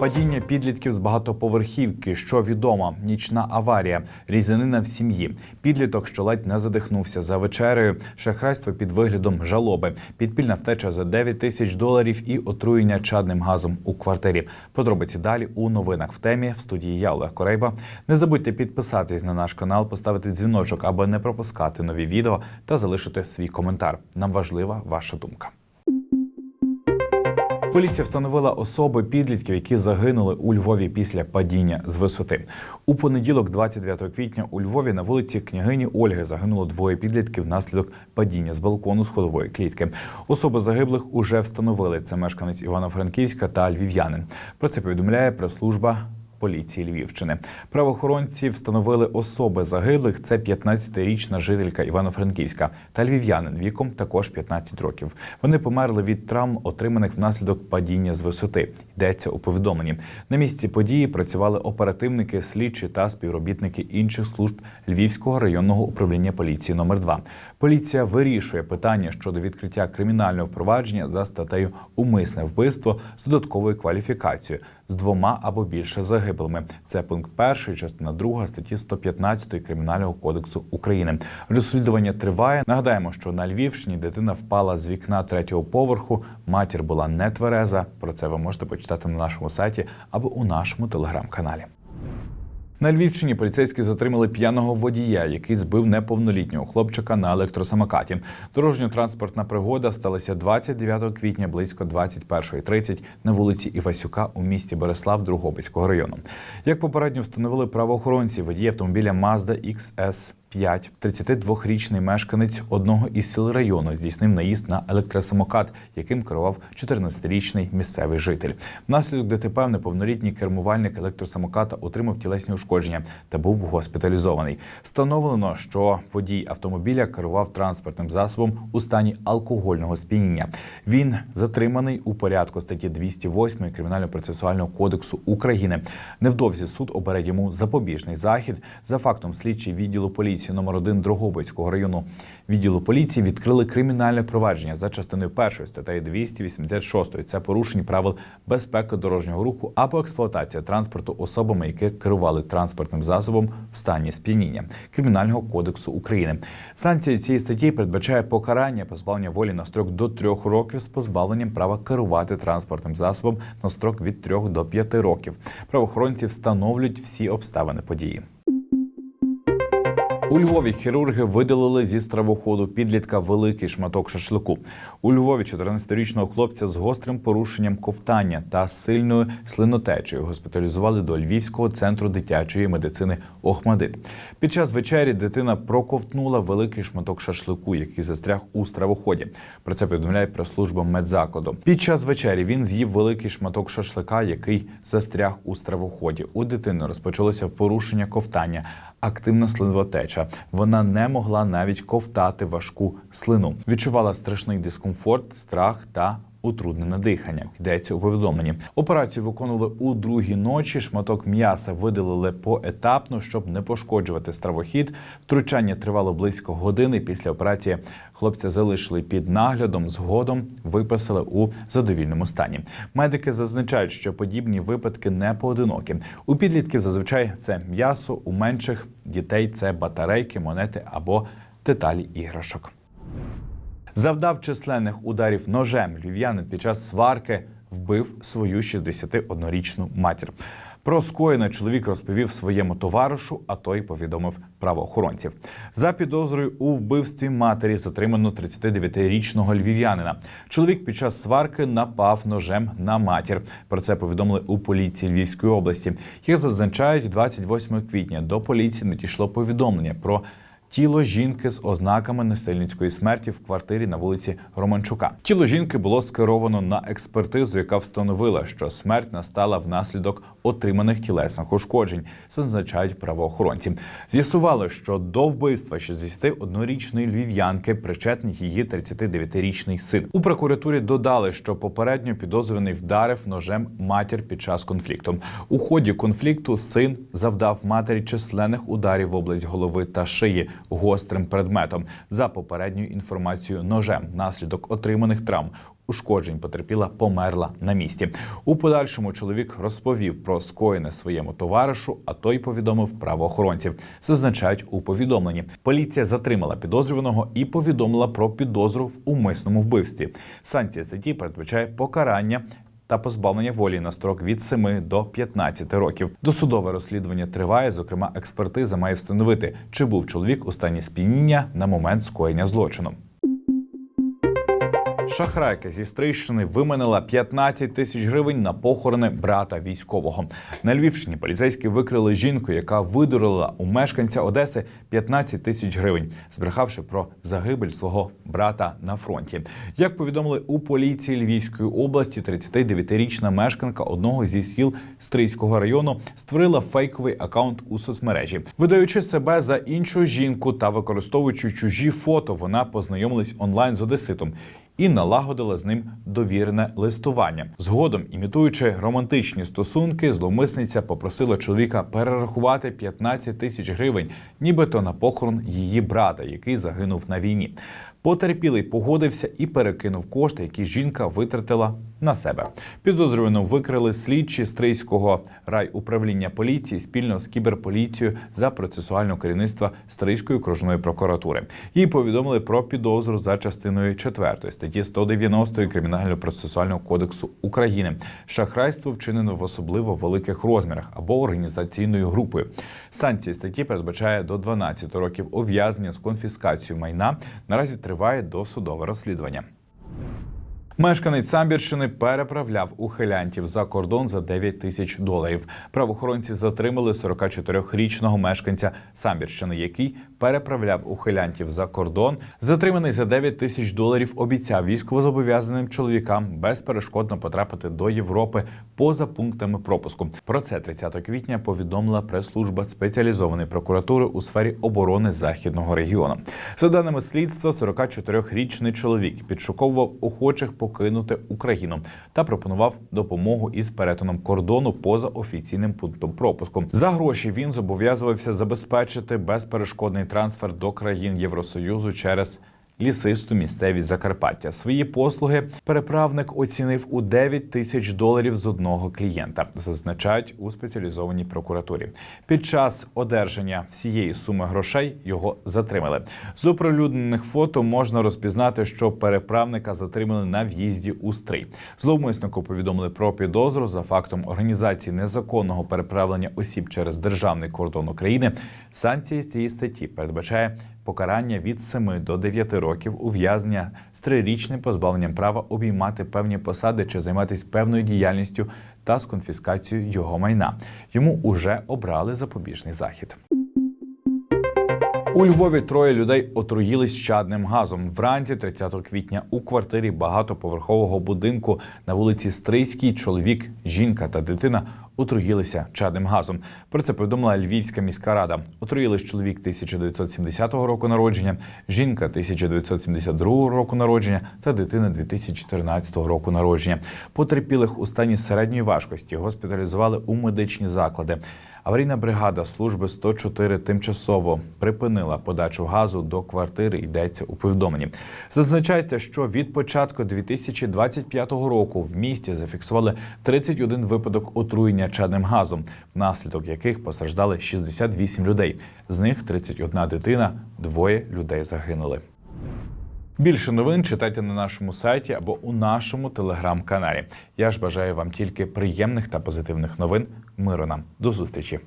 Падіння підлітків з багатоповерхівки, що відомо, нічна аварія, різанина в сім'ї, підліток, що ледь не задихнувся за вечерею, шахрайство під виглядом жалоби, підпільна втеча за 9 тисяч доларів і отруєння чадним газом у квартирі. Подробиці далі у новинах в темі в студії я Олег Корейба. Не забудьте підписатись на наш канал, поставити дзвіночок, аби не пропускати нові відео та залишити свій коментар. Нам важлива ваша думка. Поліція встановила особи підлітків, які загинули у Львові після падіння з висоти. У понеділок, 29 квітня, у Львові на вулиці княгині Ольги загинуло двоє підлітків внаслідок падіння з балкону сходової клітки. Особи загиблих уже встановили. Це мешканець Івано-Франківська та львів'янин. Про це повідомляє прес-служба. Поліції Львівщини правоохоронці встановили особи загиблих. Це 15-річна жителька Івано-Франківська та львів'янин віком також 15 років. Вони померли від травм, отриманих внаслідок падіння з висоти. Йдеться у повідомленні. На місці події працювали оперативники, слідчі та співробітники інших служб Львівського районного управління поліції номер 2 Поліція вирішує питання щодо відкриття кримінального провадження за статтею Умисне вбивство з додатковою кваліфікацією з двома або більше загиблими. Це пункт перший, частина друга статті 115 кримінального кодексу України. Розслідування триває. Нагадаємо, що на Львівщині дитина впала з вікна третього поверху. Матір була не твереза. Про це ви можете почитати на нашому сайті або у нашому телеграм-каналі. На Львівщині поліцейські затримали п'яного водія, який збив неповнолітнього хлопчика на електросамокаті. Дорожньо-транспортна пригода сталася 29 квітня близько 21.30 на вулиці Івасюка у місті Береслав Другобицького району. Як попередньо встановили правоохоронці, водій автомобіля Mazda XS 5. 32-річний мешканець одного із сіл району здійснив наїзд на електросамокат, яким керував 14-річний місцевий житель. Внаслідок ДТП неповнолітній кермувальник електросамоката отримав тілесні ушкодження та був госпіталізований. Встановлено, що водій автомобіля керував транспортним засобом у стані алкогольного сп'яніння. Він затриманий у порядку статті 208 Кримінально-процесуального кодексу України. Невдовзі суд обере йому запобіжний захід за фактом слідчий відділу поліції поліції номер 1 Дрогобицького району відділу поліції відкрили кримінальне провадження за частиною першої статтею 286. Це порушення правил безпеки дорожнього руху або експлуатація транспорту особами, які керували транспортним засобом в стані сп'яніння кримінального кодексу України. Санкція цієї статті передбачає покарання позбавлення волі на строк до трьох років з позбавленням права керувати транспортним засобом на строк від трьох до п'яти років. Правоохоронці встановлюють всі обставини події. У Львові хірурги видалили зі стравоходу підлітка великий шматок шашлику. У Львові 14-річного хлопця з гострим порушенням ковтання та сильною слинотечею госпіталізували до Львівського центру дитячої медицини Охмадит. Під час вечері дитина проковтнула великий шматок шашлику, який застряг у стравоході. Про це повідомляє прес-служба медзакладу. Під час вечері він з'їв великий шматок шашлика, який застряг у стравоході. У дитини розпочалося порушення ковтання активна слинвотеча. Вона не могла навіть ковтати важку слину. Відчувала страшний дискомфорт, страх та утруднене дихання. Йдеться у повідомленні. Операцію виконували у другій ночі. Шматок м'яса видалили поетапно, щоб не пошкоджувати стравохід. Втручання тривало близько години. Після операції хлопця залишили під наглядом. Згодом виписали у задовільному стані. Медики зазначають, що подібні випадки не поодинокі. У підлітків зазвичай це м'ясо, у менших дітей це батарейки, монети або деталі іграшок. Завдав численних ударів ножем львів'янин під час сварки вбив свою 61-річну матір. Про скоєне чоловік розповів своєму товаришу, а той повідомив правоохоронців. За підозрою у вбивстві матері затримано 39-річного львів'янина. Чоловік під час сварки напав ножем на матір. Про це повідомили у поліції Львівської області. Як зазначають, 28 квітня до поліції надійшло повідомлення про тіло жінки з ознаками насильницької смерті в квартирі на вулиці Романчука. Тіло жінки було скеровано на експертизу, яка встановила, що смерть настала внаслідок отриманих тілесних ушкоджень, зазначають правоохоронці. З'ясували, що до вбивства 61-річної львів'янки причетний її 39-річний син. У прокуратурі додали, що попередньо підозрюваний вдарив ножем матір під час конфлікту. У ході конфлікту син завдав матері численних ударів в область голови та шиї гострим предметом за попередньою інформацією ножем внаслідок отриманих травм. ушкоджень. Потерпіла померла на місці. У подальшому чоловік розповів про скоєне своєму товаришу, а той повідомив правоохоронців. Зазначають у повідомленні. Поліція затримала підозрюваного і повідомила про підозру в умисному вбивстві. Санкція статті передбачає покарання. Та позбавлення волі на строк від 7 до 15 років. Досудове розслідування триває. Зокрема, експертиза має встановити, чи був чоловік у стані сп'яніння на момент скоєння злочину. Шахрайка зі Стрийщини виманила 15 тисяч гривень на похорони брата військового. На Львівщині поліцейські викрили жінку, яка видурила у мешканця Одеси 15 тисяч гривень, збрехавши про загибель свого брата на фронті. Як повідомили у поліції Львівської області, 39-річна мешканка одного зі сіл Стрийського району створила фейковий акаунт у соцмережі, видаючи себе за іншу жінку та використовуючи чужі фото, вона познайомилась онлайн з одеситом і налагодила з ним довірене листування. Згодом, імітуючи романтичні стосунки, зловмисниця попросила чоловіка перерахувати 15 тисяч гривень, нібито на похорон її брата, який загинув на війні. Потерпілий погодився і перекинув кошти, які жінка витратила на себе. Підозрювано викрили слідчі Стрийського райуправління поліції спільно з кіберполіцією за процесуального керівництва Стрийської окружної прокуратури. Їй повідомили про підозру за частиною 4 статті 190 Кримінального процесуального кодексу України. Шахрайство вчинено в особливо великих розмірах або організаційною групою. Санкції статті передбачає до 12 років ув'язнення з конфіскацією майна. Наразі триває досудове розслідування. Мешканець Самбірщини переправляв ухилянтів за кордон за 9 тисяч доларів. Правоохоронці затримали 44-річного мешканця Самбірщини, який переправляв ухилянтів за кордон. Затриманий за 9 тисяч доларів обіцяв військовозобов'язаним чоловікам безперешкодно потрапити до Європи поза пунктами пропуску. Про це 30 квітня повідомила прес-служба спеціалізованої прокуратури у сфері оборони західного регіону. За даними слідства, 44-річний чоловік підшуковував охочих покинути Україну та пропонував допомогу із перетином кордону поза офіційним пунктом пропуску. За гроші він зобов'язувався забезпечити безперешкодний трансфер до країн Євросоюзу через. Лісисту місцевість Закарпаття свої послуги переправник оцінив у 9 тисяч доларів з одного клієнта, зазначають у спеціалізованій прокуратурі. Під час одержання всієї суми грошей його затримали. З оприлюднених фото можна розпізнати, що переправника затримали на в'їзді у стрий. Зловмиснику повідомили про підозру за фактом організації незаконного переправлення осіб через державний кордон України. Санкції з цієї статті передбачає покарання від 7 до 9 років ув'язнення з трирічним позбавленням права обіймати певні посади чи займатися певною діяльністю та з конфіскацією його майна. Йому уже обрали запобіжний захід. У Львові троє людей отруїлись чадним газом. Вранці 30 квітня у квартирі багатоповерхового будинку на вулиці Стрийській чоловік, жінка та дитина отруїлися чадним газом. Про це повідомила Львівська міська рада. Отруїлись чоловік 1970 року народження, жінка 1972 року народження та дитина 2014 року народження. Потерпілих у стані середньої важкості госпіталізували у медичні заклади. Аварійна бригада служби 104 тимчасово припинила подачу газу до квартири. Йдеться у повідомленні. Зазначається, що від початку 2025 року в місті зафіксували 31 випадок отруєння чадним газом, внаслідок яких постраждали 68 людей. З них 31 дитина, двоє людей загинули. Більше новин читайте на нашому сайті або у нашому телеграм-каналі. Я ж бажаю вам тільки приємних та позитивних новин. Миру нам до зустрічі.